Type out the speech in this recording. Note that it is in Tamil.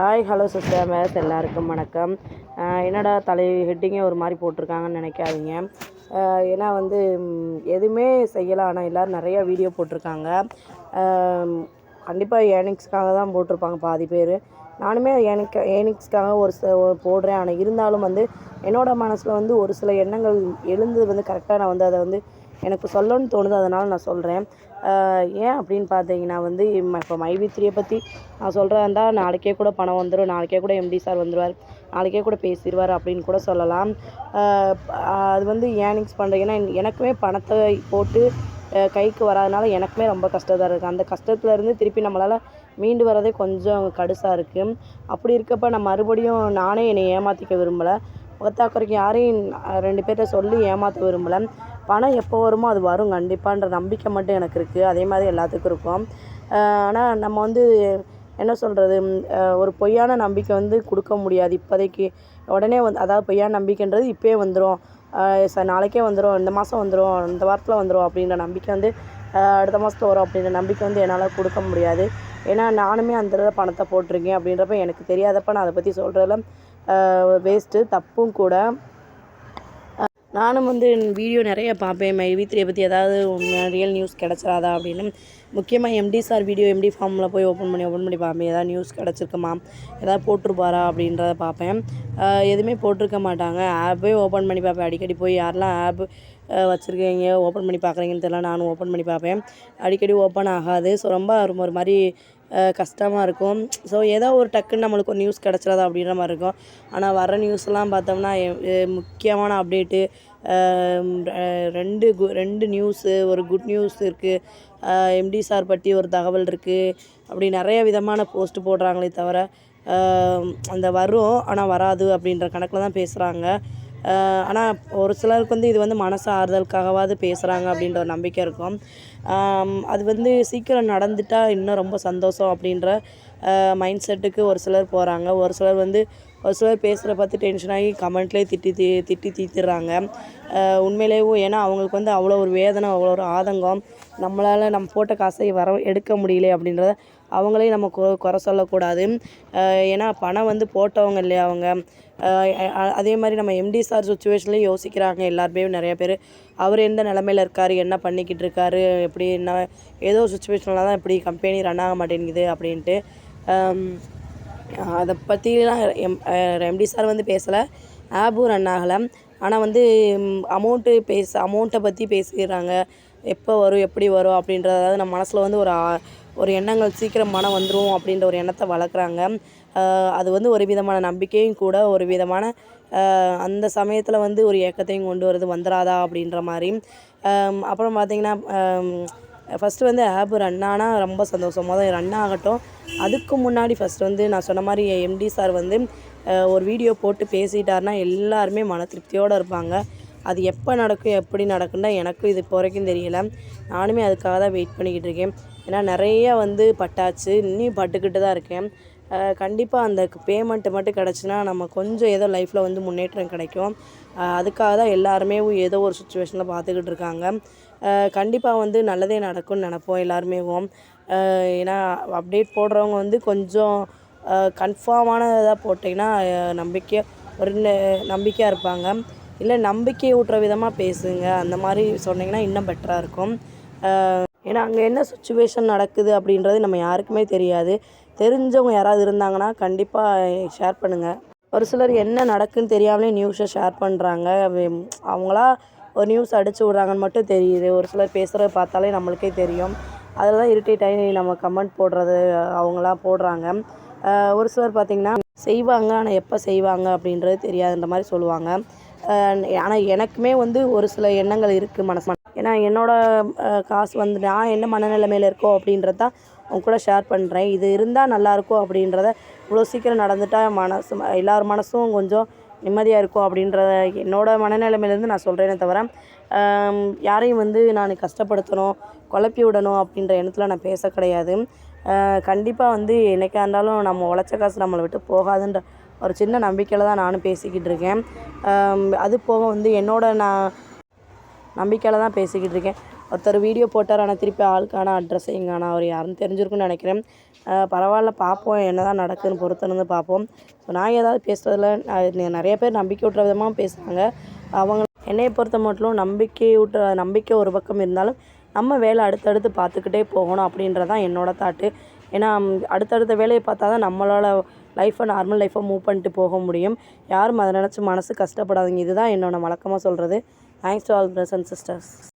Hi hello sister. மேஸ் எல்லாருக்கும் வணக்கம். என்னடா தலை ஹெட்டிங்கே ஒரு மாதிரி போட்டிருக்காங்கன்னு நினைக்காதீங்க. ஏன்னா வந்து எதுவுமே செய்யலை. ஆனால் எல்லோரும் நிறையா வீடியோ போட்டிருக்காங்க. கண்டிப்பாக ஏனிக்ஸ்க்காக தான் போட்டிருப்பாங்க பாதி பேர். நானுமே ஏனிக் ஏனிக்ஸ்க்காக ஒரு சில போடுறேன். ஆனால் இருந்தாலும் வந்து என்னோடய மனசில் வந்து ஒரு சில எண்ணங்கள் எழுந்தது வந்து கரெக்டாக நான் வந்து அதை வந்து எனக்கு சொல்லணும்னு தோணுது அதனால் நான் சொல்கிறேன் ஏன் அப்படின்னு பார்த்தீங்கன்னா வந்து இப்போ மைவி த்ரீயை பற்றி நான் சொல்கிறதா இருந்தால் நாளைக்கே கூட பணம் வந்துடும் நாளைக்கே கூட எம்டி சார் வந்துடுவார் நாளைக்கே கூட பேசிடுவார் அப்படின்னு கூட சொல்லலாம். அது வந்து ஏர்னிங்ஸ் பண்ணுறீங்கன்னா எனக்குமே பணத்தை போட்டு கைக்கு வராதனால எனக்குமே ரொம்ப கஷ்டத்தான் இருக்குது அந்த கஷ்டத்துலேருந்து திருப்பி நம்மளால் மீண்டு வரதே கொஞ்சம் கடுசாக இருக்குது அப்படி இருக்கப்ப நான் மறுபடியும் நானே என்னை ஏமாற்றிக்க விரும்பலை. முகத்தாக்குறைக்கு யாரையும் ரெண்டு பேர்ட்ட சொல்லி ஏமாற்ற விரும்பலை. பணம் எப்போ வருமோ அது வரும். கண்டிப்பான்ற நம்பிக்கை மட்டும் எனக்கு இருக்குது அதே மாதிரி எல்லாத்துக்கும் இருக்கும். ஆனால் நம்ம வந்து என்ன சொல்கிறது ஒரு பொய்யான நம்பிக்கை வந்து கொடுக்க முடியாது. இப்போதைக்கு உடனே வந்து அதாவது பொய்யான நம்பிக்கைன்றது இப்போயே வந்துடும் சார் நாளைக்கே வந்துடும் இந்த மாதம் வந்துடும் இந்த வாரத்தில் வந்துடும் அப்படின்ற நம்பிக்கை வந்து அடுத்த மாதத்துல வரும் அப்படின்ற நம்பிக்கை வந்து என்னால் கொடுக்க முடியாது. ஏன்னா நானுமே அந்த தடவை பணத்தை போட்டிருக்கேன் அப்படின்றப்ப எனக்கு தெரியாதப்ப நான் அதை பற்றி சொல்கிறதுல வேஸ்ட்டு தப்பும் கூட. நானும் வந்து வீடியோ நிறைய பார்ப்பேன். மை த்ரீயை பற்றி ஏதாவது ரியல் நியூஸ் கிடச்சிராதா அப்படின்னு. முக்கியமாக எம்டி சார் வீடியோ எம்டி ஃபார்மில் போய் ஓப்பன் பண்ணி ஓப்பன் பண்ணி பார்ப்பேன். ஏதாவது நியூஸ் கிடச்சிருக்குமா? ஏதாவது போட்டிருப்பாரா அப்படின்றத பார்ப்பேன். எதுவுமே போட்டிருக்க மாட்டாங்க. ஆப்பே ஓப்பன் பண்ணி பார்ப்பேன். அடிக்கடி போய் யாரெல்லாம் ஆப் வச்சுருக்கீங்க ஓப்பன் பண்ணி பார்க்குறீங்கன்னு தெரியல நானும் ஓப்பன் பண்ணி பார்ப்பேன் அடிக்கடி ஓப்பன் ஆகாது. ஸோ ரொம்ப ஒரு மாதிரி கஷ்டமாக இருக்கும். ஸோ ஏதோ ஒரு டக்குன்னு நம்மளுக்கு ஒரு நியூஸ் கிடச்சிடாதா அப்படின்ற மாதிரி இருக்கும். ஆனால் வர நியூஸ்லாம் பார்த்தோம்னா எ- முக்கியமான அப்டேட்டு ரெண்டு கு- ரெண்டு நியூஸு ஒரு குட் நியூஸ் இருக்குது எம்டி சார் பற்றி ஒரு தகவல் இருக்குது அப்படி நிறைய விதமான போஸ்ட்டு போடுறாங்களே தவிர அந்த வரும் ஆனால் வராது அப்படின்ற கணக்கில் தான் பேசுகிறாங்க ஆனால் ஒரு சிலருக்கு வந்து இது வந்து மனசு ஆறுதலுக்காகவாது பேசுகிறாங்க அப்படின்ற ஒரு நம்பிக்கை இருக்கும். அது வந்து சீக்கிரம் நடந்துட்டால் இன்னும் ரொம்ப சந்தோஷம் அப்படின்ற மைண்ட் செட்டுக்கு ஒரு சிலர் போகிறாங்க ஒரு சிலர் வந்து ஒரு சிலர் பேசுகிற பார்த்து டென்ஷன் ஆகி கமெண்ட்லேயே திட்டி தீ திட்டி தீத்துறாங்க உண்மையிலேயே ஏன்னா அவங்களுக்கு வந்து அவ்வளோ ஒரு வேதனை அவ்வளோ ஒரு ஆதங்கம். நம்மளால் நம்ம போட்ட காசை வர எடுக்க முடியல அப்படின்றத அவங்களையும் நம்ம கொ குறை சொல்லக்கூடாது. ஏன்னா பணம் வந்து போட்டவங்க இல்லையா அவங்க? அதே மாதிரி நம்ம எம்டி சார் சுச்சுவேஷன்லேயும் யோசிக்கிறாங்க எல்லாருமே நிறைய பேர். அவர் எந்த நிலமையில இருக்கார்? என்ன பண்ணிக்கிட்டு இருக்காரு? எப்படி என்ன ஏதோ சுச்சுவேஷனில் தான் இப்படி கம்பெனி ரன் ஆக மாட்டேங்குது அப்படின்ட்டு. அதை பற்றிலாம் எம் எம்டி சார் வந்து பேசலை. ஆப்பும் ரன் ஆகலை. ஆனால் வந்து அமௌண்ட்டு பேச அமௌண்ட்டை பற்றி பேசிடுறாங்க எப்போ வரும்? எப்படி வரும்? அப்படின்றதாவது நம்ம மனசில் வந்து ஒரு ஒரு எண்ணங்கள் சீக்கிரம் மனம் வந்துடும் அப்படின்ற ஒரு எண்ணத்தை வளர்க்குறாங்க. அது வந்து ஒரு விதமான நம்பிக்கையும் கூட ஒரு விதமான அந்த சமயத்தில் வந்து ஒரு ஏக்கத்தையும் கொண்டு வருது வந்துடாதா அப்படின்ற மாதிரி. அப்புறம் பார்த்திங்கன்னா ஃபஸ்ட்டு வந்து ஆப் ரன் ஆனால் ரொம்ப சந்தோஷம் மொதல் ரன் ஆகட்டும். அதுக்கு முன்னாடி ஃபஸ்ட் வந்து நான் சொன்ன மாதிரி எம்டி சார் வந்து ஒரு வீடியோ போட்டு பேசிட்டாருன்னா எல்லாருமே மன திருப்தியோடு இருப்பாங்க. அது எப்போ நடக்கும் எப்படி நடக்குன்னா எனக்கும் இது இப்போ வரைக்கும் தெரியல. நானுமே அதுக்காக தான் வெயிட் பண்ணிக்கிட்டு இருக்கேன். ஏன்னா நிறைய வந்து பட்டாச்சு. இன்னும் பட்டுக்கிட்டு தான் இருக்கேன். கண்டிப்பாக அந்த பேமெண்ட்டு மட்டும் கிடச்சின்னா நம்ம கொஞ்சம் ஏதோ லைஃப்பில் வந்து முன்னேற்றம் கிடைக்கும். அதுக்காக தான் எல்லாருமே ஏதோ ஒரு சுச்சுவேஷனில் பார்த்துக்கிட்டு இருக்காங்க. கண்டிப்பாக வந்து நல்லதே நடக்கும்னு நினைப்போம் எல்லாருமே. ஏன்னா அப்டேட் போடுறவங்க வந்து கொஞ்சம் கன்ஃபார்மான இதாக போட்டிங்கன்னா நம்பிக்கை ஒரு ந- நம்பிக்கையாக இருப்பாங்க. இல்லை நம்பிக்கை ஊட்டுற விதமாக பேசுங்க. அந்த மாதிரி சொன்னீங்கன்னா இன்னும் பெட்டராக இருக்கும். ஏன்னா அங்கே என்ன சுச்சுவேஷன் நடக்குது அப்படின்றது நம்ம யாருக்குமே தெரியாது. தெரிஞ்சவங்க யாராவது இருந்தாங்கன்னா கண்டிப்பாக ஷேர் பண்ணுங்கள் ஒரு சிலர் என்ன நடக்குன்னு தெரியாமலே நியூஸை ஷேர் பண்ணுறாங்க அவங்களா ஒரு நியூஸ் அடிச்சு விட்றாங்கன்னு மட்டும் தெரியுது. ஒரு சிலர் பேசுகிறத பார்த்தாலே நம்மளுக்கே தெரியும். அதில் தான் இரிட்டேட் ஆகி நம்ம கமெண்ட் போடுறது அவங்களாம் போடுறாங்க. ஒரு சிலர் பார்த்திங்கன்னா செய்வாங்க ஆனால் எப்போ செய்வாங்க அப்படின்றது தெரியாதுன்ற மாதிரி சொல்லுவாங்க. ஆனால் எனக்குமே வந்து ஒரு சில எண்ணங்கள் இருக்குது மனசு. ஏன்னா என்னோடய காசு வந்து நான் என்ன மனநிலைமையில் இருக்கோ அப்படின்றது தான் உங்க கூட ஷேர் பண்ணுறேன் இது இருந்தால் நல்லாயிருக்கும் அப்படின்றத இவ்வளோ சீக்கிரம் நடந்துட்டால் மனசு எல்லார் மனசும் கொஞ்சம் நிம்மதியாக இருக்கும் அப்படின்றத என்னோட மனநிலைமையிலேருந்து நான் சொல்கிறேனே தவிர யாரையும் வந்து நான் கஷ்டப்படுத்தணும் குழப்பி விடணும் அப்படின்ற எண்ணத்தில் நான் பேச கிடையாது. கண்டிப்பாக வந்து என்னைக்கா இருந்தாலும் நம்ம உழைச்ச காசு நம்மளை விட்டு போகாதுன்ற ஒரு சின்ன நம்பிக்கையில் தான் நானும் பேசிக்கிட்டு இருக்கேன். அது போக வந்து என்னோட நான் நம்பிக்கையில் தான் பேசிக்கிட்டு இருக்கேன். ஒருத்தர் வீடியோ போட்டார் ஆனால் திருப்பி ஆளுக்கான அட்ரஸ் எங்கான அவர் யாருன்னு தெரிஞ்சிருக்குன்னு நினைக்கிறேன். பரவாயில்ல பார்ப்போம் என்ன தான் நடக்குதுன்னு பொறுத்திருந்து பார்ப்போம். ஸோ நான் ஏதாவது பேசுகிறதுல நிறைய பேர் நம்பிக்கை ஊட்டுற விதமாக பேசுகிறாங்க அவங்க என்னையை பொறுத்த மட்டும் நம்பிக்கை விட்டு நம்பிக்கை ஒரு பக்கம் இருந்தாலும் நம்ம வேலை அடுத்தடுத்து பார்த்துக்கிட்டே போகணும் அப்படின்றது தான் என்னோட தாட்டு ஏன்னா அடுத்தடுத்த வேலையை பார்த்தா தான் நம்மளோட லைஃப்பை நார்மல் லைஃப்பை மூவ் பண்ணிட்டு போக முடியும். யாரும் அதை நினச்சி மனசு கஷ்டப்படாதீங்க. இதுதான் என்னோடய வழக்கமாக சொல்கிறது thanks to all brothers and sisters